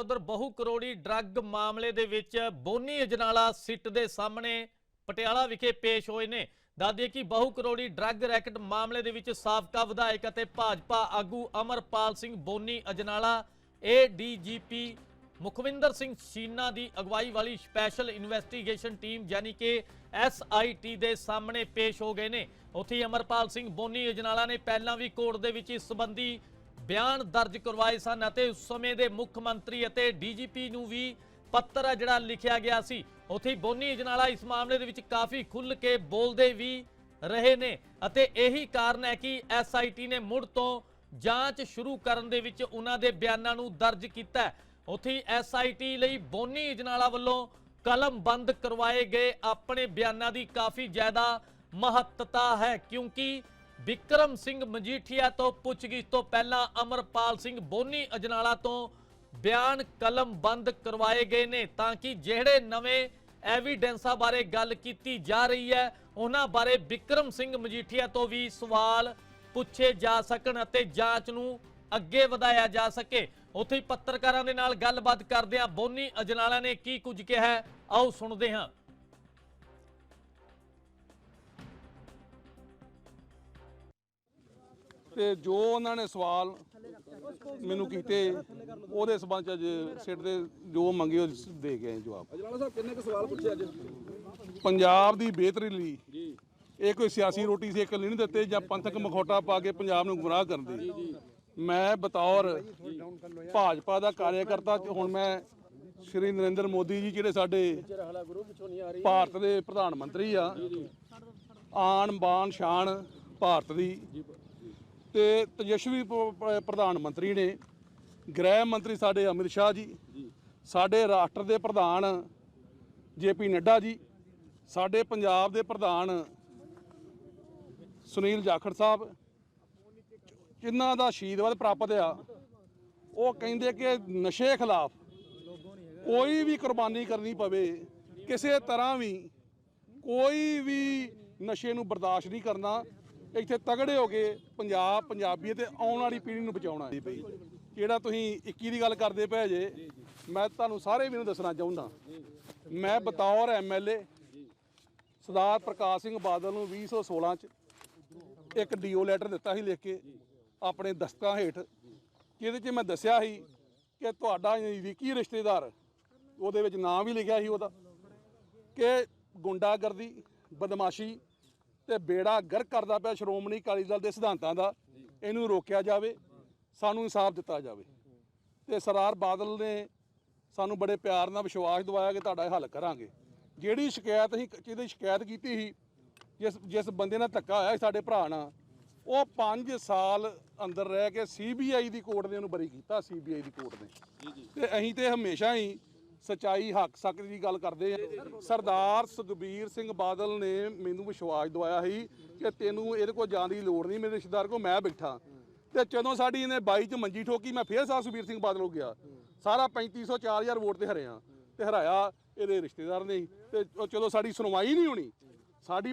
ਉਧਰ ਬਹੁ ਕਰੋੜੀ ਡਰੱਗ ਮਾਮਲੇ ਦੇ ਵਿੱਚ ਬੋਨੀ ਅਜਨਾਲਾ ਸਿੱਟ ਦੇ ਸਾਹਮਣੇ ਪਟਿਆਲਾ ਵਿਖੇ ਪੇਸ਼ ਹੋਏ ਨੇ। ਦੱਸਦੇ ਕਿ ਬਹੁ ਕਰੋੜੀ ਡਰੱਗ ਰੈਕਟ ਮਾਮਲੇ ਦੇ ਵਿੱਚ ਸਾਬਕਾ ਵਿਧਾਇਕ ਅਤੇ ਭਾਜਪਾ ਆਗੂ ਅਮਰਪਾਲ ਸਿੰਘ ਬੋਨੀ ਅਜਨਾਲਾ ਏਡੀਜੀਪੀ ਮੁਖਵਿੰਦਰ ਸਿੰਘ ਸ਼ੀਨਾ ਦੀ ਅਗਵਾਈ ਵਾਲੀ ਸਪੈਸ਼ਲ ਇਨਵੈਸਟੀਗੇਸ਼ਨ ਟੀਮ ਯਾਨੀ ਕਿ ਐਸਆਈਟੀ ਦੇ ਸਾਹਮਣੇ ਪੇਸ਼ ਹੋ ਗਏ ਨੇ। ਉੱਥੇ ਅਮਰਪਾਲ ਸਿੰਘ ਬੋਨੀ ਅਜਨਾਲਾ ਨੇ ਪਹਿਲਾਂ ਵੀ ਕੋਰਟ ਦੇ ਵਿੱਚ ਇਸ ਸੰਬੰਧੀ ਬਿਆਨ ਦਰਜ ਕਰਵਾਏ ਸਨ ਅਤੇ ਉਸ ਸਮੇਂ ਦੇ ਮੁੱਖ ਮੰਤਰੀ ਅਤੇ ਡੀਜੀਪੀ ਨੂੰ ਵੀ ਪੱਤਰ ਹੈ ਜਿਹੜਾ ਲਿਖਿਆ ਗਿਆ ਸੀ ਉੱਥੇ ਬੋਨੀ ਅਜਨਾਲਾ ਇਸ ਮਾਮਲੇ ਦੇ ਵਿੱਚ ਕਾਫੀ ਖੁੱਲ੍ਹ ਕੇ ਬੋਲਦੇ ਵੀ ਰਹੇ ਨੇ ਅਤੇ ਇਹੀ ਕਾਰਨ ਹੈ ਕਿ ਐਸਆਈਟੀ ਨੇ ਮੁੜ ਤੋਂ ਜਾਂਚ ਸ਼ੁਰੂ ਕਰਨ ਦੇ ਵਿੱਚ ਉਹਨਾਂ ਦੇ ਬਿਆਨਾਂ ਨੂੰ ਦਰਜ ਕੀਤਾ ਹੈ। ਉੱਥੇ ਹੀ ਐਸਆਈਟੀ ਲਈ ਬੋਨੀ ਅਜਨਾਲਾ ਵੱਲੋਂ ਕਲਮ ਬੰਦ ਕਰਵਾਏ ਗਏ ਆਪਣੇ ਬਿਆਨਾਂ ਦੀ ਕਾਫੀ ਜ਼ਿਆਦਾ ਮਹੱਤਤਾ ਹੈ ਕਿਉਂਕਿ ਵਿਕਰਮ ਸਿੰਘ ਮਜੀਠੀਆ ਤੋਂ ਪੁੱਛਗਿੱਛ ਤੋਂ ਪਹਿਲਾਂ ਅਮਰਪਾਲ ਸਿੰਘ ਬੋਨੀ ਅਜਨਾਲਾ ਤੋਂ ਬਿਆਨ ਕਲਮ ਬੰਦ ਕਰਵਾਏ ਗਏ ਨੇ ਤਾਂ ਕਿ ਜਿਹੜੇ ਨਵੇਂ ਐਵੀਡੈਂਸਾਂ ਬਾਰੇ ਗੱਲ ਕੀਤੀ ਜਾ ਰਹੀ ਹੈ, ਉਹਨਾਂ ਬਾਰੇ ਵਿਕਰਮ ਸਿੰਘ ਮਜੀਠੀਆ ਤੋਂ ਵੀ ਸਵਾਲ ਪੁੱਛੇ ਜਾ ਸਕਣ ਅਤੇ ਜਾਂਚ ਨੂੰ ਅੱਗੇ ਵਧਾਇਆ ਜਾ ਸਕੇ। ਉੱਥੇ ਪੱਤਰਕਾਰਾਂ ਦੇ ਨਾਲ ਗੱਲਬਾਤ ਕਰਦਿਆਂ ਬੋਨੀ ਅਜਨਾਲਾ ਨੇ ਕੀ ਕੁਝ ਕਿਹਾ ਆਓ ਸੁਣਦੇ ਹਾਂ। ਤੇ ਜੋ ਉਹਨਾਂ ਨੇ ਸਵਾਲ ਮੈਨੂੰ ਕੀਤੇ ਉਹਦੇ ਸਬੰਧ ਚ ਅੱਜ ਸਿੱਟ ਦੇ ਜੋ ਮੰਗੇ ਉਹ ਦੇ ਗਏ ਜਵਾਬ। ਅਜਨਾਲਾ ਸਾਹਿਬ ਕਿੰਨੇ ਕੁ ਸਵਾਲ ਪੁੱਛੇ ਅੱਜ? ਪੰਜਾਬ ਦੀ ਬਿਹਤਰੀ ਲਈ ਇਹ ਕੋਈ ਸਿਆਸੀ ਰੋਟੀ ਸੀ ਇੱਕ ਨਹੀਂ ਦਿੱਤੇ ਜਾਂ ਪੰਥਕ ਮਖੌਟਾ ਪਾ ਕੇ ਪੰਜਾਬ ਨੂੰ ਗੁੰਮਰਾਹ ਕਰਨ ਦੀ ਮੈਂ ਬਤੌਰ ਭਾਜਪਾ ਦਾ ਕਾਰਜਕਰਤਾ ਹੁਣ ਮੈਂ ਸ਼੍ਰੀ ਨਰਿੰਦਰ ਮੋਦੀ ਜੀ ਜਿਹੜੇ ਸਾਡੇ ਭਾਰਤ ਦੇ ਪ੍ਰਧਾਨ ਮੰਤਰੀ ਆ ਆਣ ਬਾਣ ਸ਼ਾਨ ਭਾਰਤ ਦੀ ਤੇ ਤੇਜਸਵੀ ਪ੍ਰਧਾਨ ਮੰਤਰੀ ਨੇ ਗ੍ਰਹਿ ਮੰਤਰੀ ਸਾਡੇ ਅਮਿਤ ਸ਼ਾਹ ਜੀ ਸਾਡੇ ਰਾਸ਼ਟਰ ਦੇ ਪ੍ਰਧਾਨ ਜੇਪੀ ਨੱਡਾ ਜੀ ਸਾਡੇ ਪੰਜਾਬ ਦੇ ਪ੍ਰਧਾਨ ਸੁਨੀਲ ਜਾਖੜ ਸਾਹਿਬ ਜਿਨ੍ਹਾਂ ਦਾ ਸ਼ਹੀਦਵਾਦ ਪ੍ਰਾਪਤ ਆ ਉਹ ਕਹਿੰਦੇ ਕਿ ਨਸ਼ੇ ਖਿਲਾਫ ਕੋਈ ਵੀ ਕੁਰਬਾਨੀ ਕਰਨੀ ਪਵੇ ਕਿਸੇ ਤਰ੍ਹਾਂ ਵੀ ਕੋਈ ਵੀ ਨਸ਼ੇ ਨੂੰ ਬਰਦਾਸ਼ਤ ਨਹੀਂ ਕਰਨਾ ਇੱਥੇ ਤਗੜੇ ਹੋ ਕੇ ਪੰਜਾਬ ਪੰਜਾਬੀ ਤੇ ਆਉਣ ਵਾਲੀ ਪੀੜ੍ਹੀ ਨੂੰ ਬਚਾਉਣਾ ਜੀ ਪਈ ਜਿਹੜਾ ਤੁਸੀਂ 21 ਦੀ ਗੱਲ ਕਰਦੇ ਪਏ ਜੇ, ਮੈਂ ਤੁਹਾਨੂੰ ਸਾਰੇ ਵੀ ਨੂੰ ਦੱਸਣਾ ਚਾਹੁੰਦਾ। ਮੈਂ ਬਤੌਰ ਐਮਐਲਏ ਸਰਦਾਰ ਪ੍ਰਕਾਸ਼ ਸਿੰਘ ਬਾਦਲ ਨੂੰ 2016 ਚ ਇੱਕ ਡੀਓ ਲੈਟਰ ਦਿੱਤਾ ਸੀ ਲਿਖ ਕੇ, ਆਪਣੇ ਦਸਤਾਂ ਹੇਠ, ਜਿਹਦੇ 'ਚ ਮੈਂ ਦੱਸਿਆ ਸੀ ਕਿ ਤੁਹਾਡਾ ਨਜ਼ਦੀਕੀ ਰਿਸ਼ਤੇਦਾਰ, ਉਹਦੇ ਵਿੱਚ ਨਾਂ ਵੀ ਲਿਖਿਆ ਸੀ ਉਹਦਾ, ਕਿ ਗੁੰਡਾਗਰਦੀ, ਬਦਮਾਸ਼ੀ ਤੇ ਬੇੜਾ ਗਰਕ ਕਰਦਾ ਪਿਆ ਸ਼੍ਰੋਮਣੀ ਅਕਾਲੀ ਦਲ ਦੇ ਸਿਧਾਂਤਾਂ ਦਾ ਇਹਨੂੰ ਰੋਕਿਆ ਜਾਵੇ ਸਾਨੂੰ ਇਨਸਾਫ ਦਿੱਤਾ ਜਾਵੇ। ਤੇ ਸਰਦਾਰ ਬਾਦਲ ਨੇ ਸਾਨੂੰ ਬੜੇ ਪਿਆਰ ਨਾਲ ਵਿਸ਼ਵਾਸ ਦਿਵਾਇਆ ਕਿ ਤੁਹਾਡਾ ਇਹ ਹੱਲ ਕਰਾਂਗੇ। ਜਿਹੜੀ ਸ਼ਿਕਾਇਤ ਅਸੀਂ ਜਿਹਦੀ ਸ਼ਿਕਾਇਤ ਕੀਤੀ ਸੀ ਜਿਸ ਜਿਸ ਬੰਦੇ ਨਾਲ ਧੱਕਾ ਹੋਇਆ ਸਾਡੇ ਭਰਾ ਨਾਲ ਉਹ 5 ਸਾਲ ਅੰਦਰ ਰਹਿ ਕੇ ਸੀਬੀਆਈ ਦੀ ਕੋਰਟ ਨੇ ਉਹਨੂੰ ਬਰੀ ਕੀਤਾ ਸੀਬੀਆਈ ਦੀ ਕੋਰਟ ਨੇ। ਤੇ ਅਸੀਂ ਤੇ ਹਮੇਸ਼ਾ ਹੀ ਸਚਾਈ ਹੱਕ ਸੱਚ ਦੀ ਗੱਲ ਕਰਦੇ ਆ। ਸਰਦਾਰ ਸੁਖਬੀਰ ਸਿੰਘ ਬਾਦਲ ਨੇ ਮੈਨੂੰ ਵਿਸ਼ਵਾਸ ਦਵਾਇਆ ਸੀ ਕਿ ਤੈਨੂੰ ਇਹਦੇ ਕੋਲ ਜਾਣ ਦੀ ਲੋੜ ਨਹੀਂ, ਮੇਰੇ ਰਿਸ਼ਤੇਦਾਰ ਕੋ ਮੈਂ ਬੈਠਾ। ਤੇ ਜਦੋਂ ਸਾਡੀ ਇਹਨੇ 22 ਚ ਮੰਜੀ ਠੋਕੀ, ਮੈਂ ਫੇਰ ਸਾਹਿਬ ਸੁਖਬੀਰ ਸਿੰਘ ਬਾਦਲ ਹੋ ਗਿਆ। ਸਾਰਾ 3500 4000 ਵੋਟ ਤੇ ਹਰਿਆ ਤੇ ਹਰਾਇਆ ਇਹਦੇ ਰਿਸ਼ਤੇਦਾਰ ਨੇ ਹੀ। ਤੇ ਚਲੋ ਸਾਡੀ ਸੁਣਵਾਈ ਨਹੀਂ ਹੋਣੀ। ਸਾਡੀ